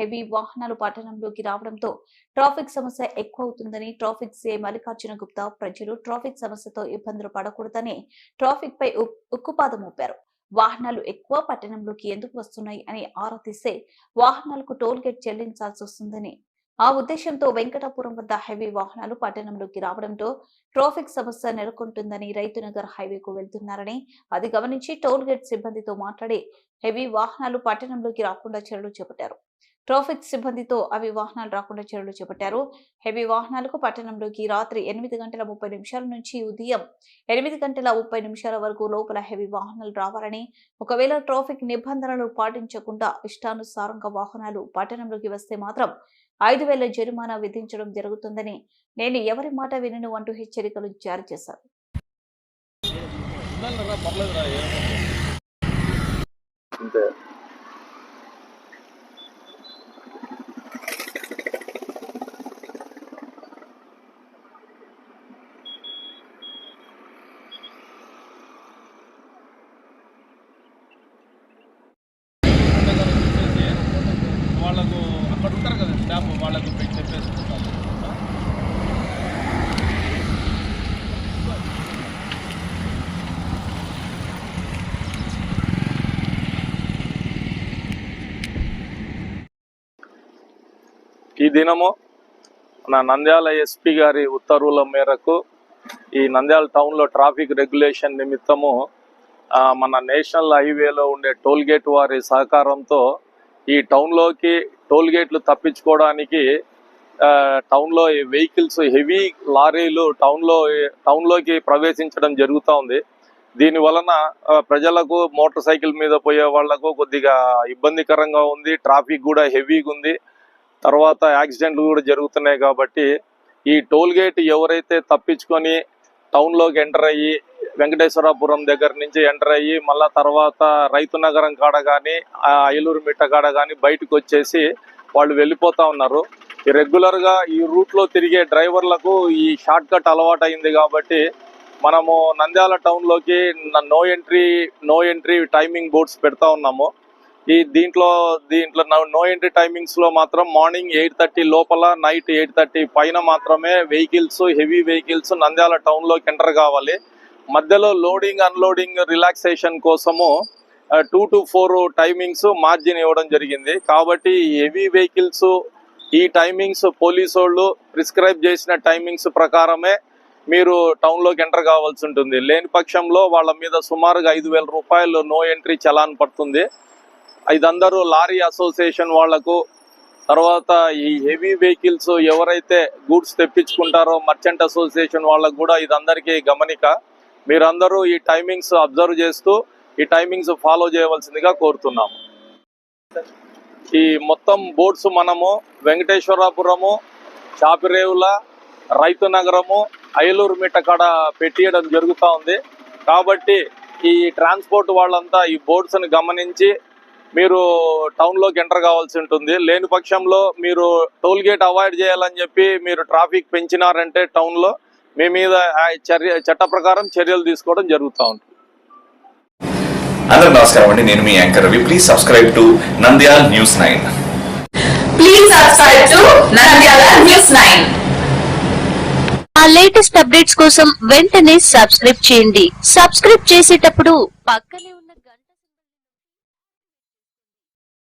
Heavy వాహనాలు పట్టణంలోకి రావడంతో traffic సమస్య ఎక్కువ అవుతుందని ట్రాఫిక్ సే మల్లికార్జున గుప్తా ప్రజలు ట్రాఫిక్ సమస్యతో ఇబ్బందులు పడకూడదని ట్రాఫిక్ పై ఉక్- ఉక్కుపాదం మోపారు. వాహనాలు ఎక్కువ పట్టణంలోకి ఎందుకు వస్తున్నాయి అని ఆరా తీస్తే వాహనాలకు టోల్ గేట్ చెల్లించాల్సి వస్తుందని. ఆ ఉద్దేశంతో వెంకటాపురం వద్ద హెవీ వాహనాలు పట్టణంలోకి రావడంతో ట్రాఫిక్ సమస్య నెలకొంటుందని రైతునగర్ హైవేకు వెళ్తున్నారని అది గమనించి టోల్ గేట్ సిబ్బందితో మాట్లాడి హెవీ వాహనాలు పట్టణంలోకి రాకుండా చర్యలు చేపట్టారు. ట్రాఫిక్ సిబ్బందితో అవి వాహనాలు రాకుండా చర్యలు చేపట్టారు. హెవీ వాహనాలకు పట్టణంలోకి రాత్రి ఎనిమిది గంటల ముప్పై నిమిషాల నుంచి ఉదయం ఎనిమిది గంటల ముప్పై నిమిషాల వరకు లోపల హెవీ వాహనాలు రావాలని ఒకవేళ ట్రాఫిక్ నిబంధనలు పాటించకుండా ఇష్టానుసారంగా వాహనాలు పట్టణంలోకి వస్తే మాత్రం ఐదు వేల జరిమానా విధించడం జరుగుతుందని నేను ఎవరి మాట వినను అంటూ హెచ్చరికలు జారీ చేశారు. ఈ దినము మన నంద్యాల ఎస్పీ గారి ఉత్తర్వుల మేరకు ఈ నంద్యాల టౌన్లో ట్రాఫిక్ రెగ్యులేషన్ నిమిత్తము మన నేషనల్ హైవేలో ఉండే టోల్గేట్ వారి సహకారంతో ఈ టౌన్లోకి టోల్గేట్లు తప్పించుకోవడానికి టౌన్లో ఈ వెహికల్స్ హెవీ లారీలు టౌన్లో టౌన్లోకి ప్రవేశించడం జరుగుతూ ఉంది. దీని వలన ప్రజలకు మోటార్ సైకిల్ మీద పోయే వాళ్ళకు కొద్దిగా ఇబ్బందికరంగా ఉంది ట్రాఫిక్ కూడా హెవీగా ఉంది. తర్వాత యాక్సిడెంట్లు కూడా జరుగుతున్నాయి కాబట్టి ఈ టోల్ గేట్ ఎవరైతే తప్పించుకొని టౌన్లోకి ఎంటర్ అయ్యి వెంకటేశ్వరపురం దగ్గర నుంచి ఎంటర్ అయ్యి మళ్ళా తర్వాత రైతు నగరం కాడ కానీ ఐలూరు మిట్ట కాడ కానీ బయటకు వచ్చేసి వాళ్ళు వెళ్ళిపోతా ఉన్నారు. ఈ రెగ్యులర్గా ఈ రూట్లో తిరిగే డ్రైవర్లకు ఈ షార్ట్ కట్ అలవాటు అయింది కాబట్టి మనము Nandyal టౌన్లోకి no entry no entry timing boards పెడతా ఉన్నాము. ఈ దీంట్లో దీంట్లో నో ఎంట్రీ టైమింగ్స్లో మాత్రం మార్నింగ్ ఎయిట్ థర్టీ లోపల నైట్ ఎయిట్ థర్టీ పైన మాత్రమే వెహికల్స్ హెవీ వెహికల్స్ నంద్యాల టౌన్లోకి ఎంటర్ కావాలి. మధ్యలో లోడింగ్ అన్లోడింగ్ రిలాక్సేషన్ కోసము two to four timings margin ఇవ్వడం జరిగింది. కాబట్టి హెవీ వెహికల్స్ ఈ టైమింగ్స్ పోలీసు వాళ్ళు ప్రిస్క్రైబ్ చేసిన టైమింగ్స్ ప్రకారమే మీరు టౌన్లోకి ఎంటర్ కావాల్సి ఉంటుంది. లేని పక్షంలో వాళ్ళ మీద సుమారుగా ఐదు వేల రూపాయలు నో ఎంట్రీ చలాన్ పడుతుంది. ఇదందరూ లారీ అసోసియేషన్ వాళ్ళకు తర్వాత ఈ హెవీ వెహికల్స్ ఎవరైతే గూడ్స్ తెప్పించుకుంటారో మర్చెంట్ అసోసియేషన్ వాళ్ళకు కూడా ఇదందరికీ గమనిక. మీరందరూ ఈ టైమింగ్స్ అబ్జర్వ్ చేస్తూ ఈ టైమింగ్స్ ఫాలో చేయవలసిందిగా కోరుతున్నాము. ఈ మొత్తం బోర్డ్స్ మనము వెంకటేశ్వరపురము చాపిరేవుల రైతు నగరము ఐలూరు మిట్ట కాడ పెట్టియడం జరుగుతూ ఉంది. కాబట్టి ఈ ట్రాన్స్పోర్ట్ వాళ్ళంతా ఈ బోర్డ్స్ని గమనించి మీరు టౌన్లోకి ఎంటర్ కావాల్సి ఉంటుంది. లేని పక్షంలో మీరు టోల్ గేట్ అవాయిడ్ చేయాలని చెప్పి మీరు ట్రాఫిక్ పెంచినారంటే టౌన్లో మీ మీద ఆ చర్య చట్ట ప్రకారం చర్యలు తీసుకోవడం జరుగుతూ ఉంటుంది అందరూ నమస్కారం అండి. నేను మీ anchor Ravi. Please subscribe to Nandyal news nine Please subscribe to Nandyala News 9. ఆ లేటెస్ట్ అప్డేట్స్ కోసం వెంటనే సబ్స్క్రైబ్ చేయండి. సబ్స్క్రైబ్ చేసేటప్పుడు పక్కనే